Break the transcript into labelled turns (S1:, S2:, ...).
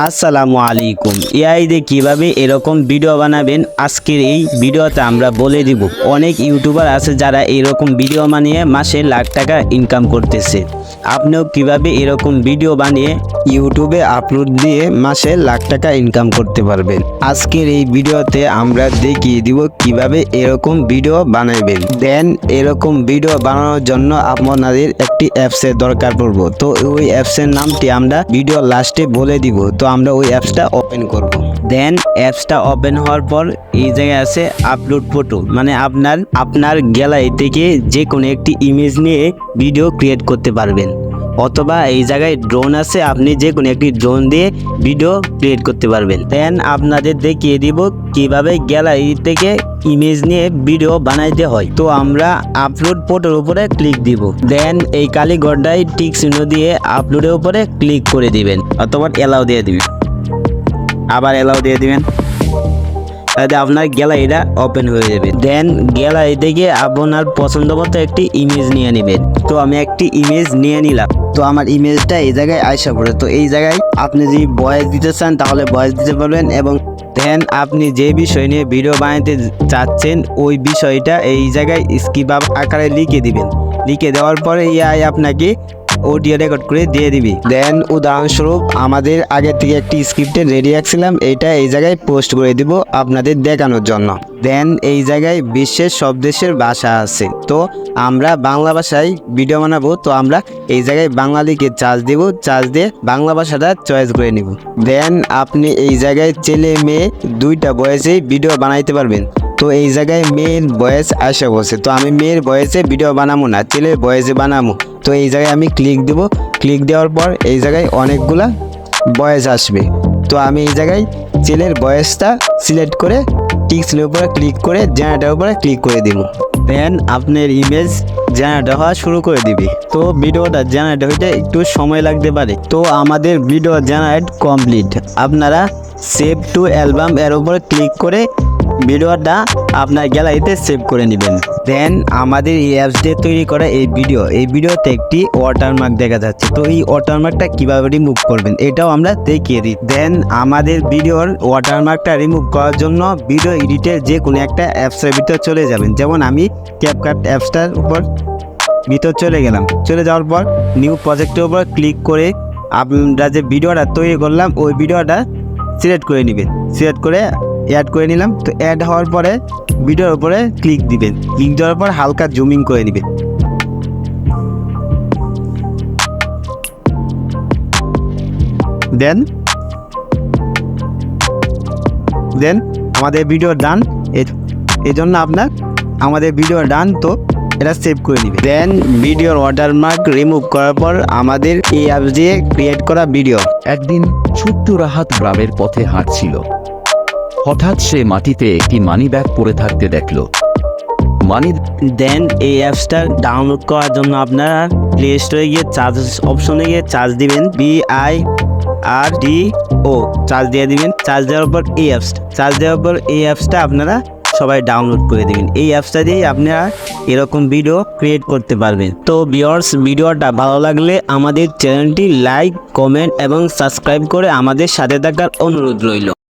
S1: আসসালামু আলাইকুম। এআই দিয়ে কীভাবে এরকম ভিডিও বানাবেন? আজকের এই ভিডিওতে আমরা বলে দিব। অনেক ইউটিউবার আছে যারা এরকম ভিডিও বানিয়ে মাসে লাখ টাকা ইনকাম করতেছে। আপনিও কীভাবে এরকম ভিডিও বানিয়ে ইউটিউবে আপলোড দিয়ে মাসে লাখ টাকা ইনকাম করতে পারবেন? আজকের এই ভিডিওতে আমরা দেখিয়ে দিব কীভাবে এরকম ভিডিও বানাবেন দেন, এরকম ভিডিও বানানোর জন্য আপনাদের একটি অ্যাপসের দরকার পড়ব। তো ওই অ্যাপসের নামটি আমরা ভিডিও লাস্টে বলে দিব। তো আমরা ওই অ্যাপসটা ওপেন করব। দেন অ্যাপসটা ওপেন হওয়ার পর এই জায়গায় আছে আপলোড ফটো মানে আপনার আপনার গ্যালারি থেকে যে কোনো একটি ইমেজ নিয়ে ভিডিও ক্রিয়েট করতে পারবেন। অথবা এই জায়গায় ড্রোন আছে, আপনি যে কোনো একটি ড্রোন দিয়ে ভিডিও ক্রিয়েট করতে পারবেন। দেন আপনাদের দেখিয়ে দিব কীভাবে গ্যালারি থেকে ইমেজ নিয়ে ভিডিও বানাইতে হয়। তো আমরা আপলোড ফটোর উপরে ক্লিক দিব। দেন এই কালীগড়টায় টিক চিহ্ন দিয়ে আপলোডের উপরে ক্লিক করে দিবেন। অথবা এলাও দিয়ে দিবেন। আবার এলাও দিয়ে দিবেন। তাহলে আপনার গ্যালারিটা ওপেন হয়ে যাবে। দেন গ্যালারি থেকে আপনার পছন্দ মতো একটি ইমেজ নিয়ে নেবেন। তো আমি একটি ইমেজ নিয়ে নিলাম। তো আমার ইমেজটা এই জায়গায় আয়সা পড়ে। তো এই জায়গায় আপনি যদি বয়স দিতে চান, তাহলে বয়স দিতে পারবেন এবং দেন আপনি যে বিষয় নিয়ে ভিডিও বানাতে চাচ্ছেন, ওই বিষয়টা এই জায়গায় স্কিপ আকারে লিখে দিবেন। লিখে দেওয়ার পরে ইয়াই আপনাকে অডিও রেকর্ড করে দিয়ে দিবি। দেন উদাহরণস্বরূপ, আমাদের আগে থেকে একটি স্ক্রিপ্টে রেডি রাখছিলাম এইটা এই জায়গায় পোস্ট করে দিব আপনাদের দেখানোর জন্য। দেন এই জায়গায় বিশ্বের সব দেশের ভাষা আছে। তো, আমরা বাংলা ভাষায় ভিডিও বানাবো, তো আমরা এই জায়গায় বাংলা লিখে চার্জ দিব চার্জ দিয়ে বাংলা ভাষাটা চয়েস করে নিব। দেন আপনি এই জায়গায় ছেলে, মেয়ে দুইটা বয়সেই ভিডিও বানাইতে পারবেন। তো, এই জায়গায় মেয়ের বয়স আসে বসে তো, আমি মেয়ের বয়সে ভিডিও বানাবো না, ছেলের বয়সে বানাবো তো এই জায়গায় আমি ক্লিক দেব। ক্লিক দেওয়ার পর এই জায়গায় অনেকগুলা বয়স আসবে। তো আমি এই জায়গায় ছেলের বয়সটা সিলেক্ট করে টিক্সের উপরে ক্লিক করে জেনারেটার উপরে ক্লিক করে দিব। দেন আপনার ইমেজ জেনারেট হওয়া শুরু করে দিবি। তো ভিডিওটা জেনারেট হইতে একটু সময় লাগতে পারে। তো আমাদের ভিডিও জেনারেট কমপ্লিট আপনারা সেভ টু অ্যালবাম এর উপরে ক্লিক করে ভিডিওটা আপনার গ্যালারিতে সেভ করে নেবেন। দেন আমাদের এই অ্যাপস দিয়ে তৈরি করা এই ভিডিও এই ভিডিওতে একটি ওয়াটারমার্ক দেখা যাচ্ছে। তো এই ওয়াটারমার্কটা কীভাবে রিমুভ করবেন, এটাও আমরা দেখিয়ে দিই। দেন আমাদের ভিডিওর ওয়াটারমার্কটা রিমুভ করার জন্য ভিডিও এডিটের যে কোনো একটা অ্যাপসের ভিতর চলে যাবেন। যেমন আমি ক্যাপকাট অ্যাপসটার উপর ভিতর চলে গেলাম। চলে যাওয়ার পর নিউ প্রজেক্টের উপর ক্লিক করে আমরা যে ভিডিওটা তৈরি করলাম, ওই ভিডিওটা সিলেক্ট করে নেবেন। সিলেক্ট করে অ্যাড করে নিলাম। তো অ্যাড হওয়ার পরে ভিডিওর উপরে ক্লিক দিবেন ক্লিক দেওয়ার পর হালকা জুমিং করে নেবেন দেন দেন আমাদের ভিডিও ডান এই জন্য আপনার আমাদের ভিডিও ডান তো এটা সেভ করে দিবে দেন ভিডিওর ওয়াটারমার্ক রিমুভ করার পর আমাদের এই অ্যাপস দিয়ে ক্রিয়েট করা ভিডিও
S2: একদিন ছোট্ট রাহাত গ্রামের পথে হাঁটছিল। হঠাৎ সে মাটিতে একটি মানি ব্যাগ পড়ে থাকতে দেখল। মানি
S1: দেন এই অ্যাপসটা ডাউনলোড করার জন্য আপনারা প্লে স্টোরে গিয়ে চার্জ অপশনে গিয়ে চার্জ দিবেন B I R D O charge দিয়ে দিবেন। চার্জ দেওয়ার পর এই অ্যাপসটা। চার্জ দেওয়ার পর এই অ্যাপসটা আপনারা সবাই ডাউনলোড করে দিবেন। এই অ্যাপসটা দিয়ে আপনারা এরকম ভিডিও ক্রিয়েট করতে পারবেন। তো ভিওর্স ভিডিওটা ভালো লাগলে আমাদের চ্যানেলটি লাইক কমেন্ট এবং সাবস্ক্রাইব করে আমাদের সাথে থাকার অনুরোধ রইল।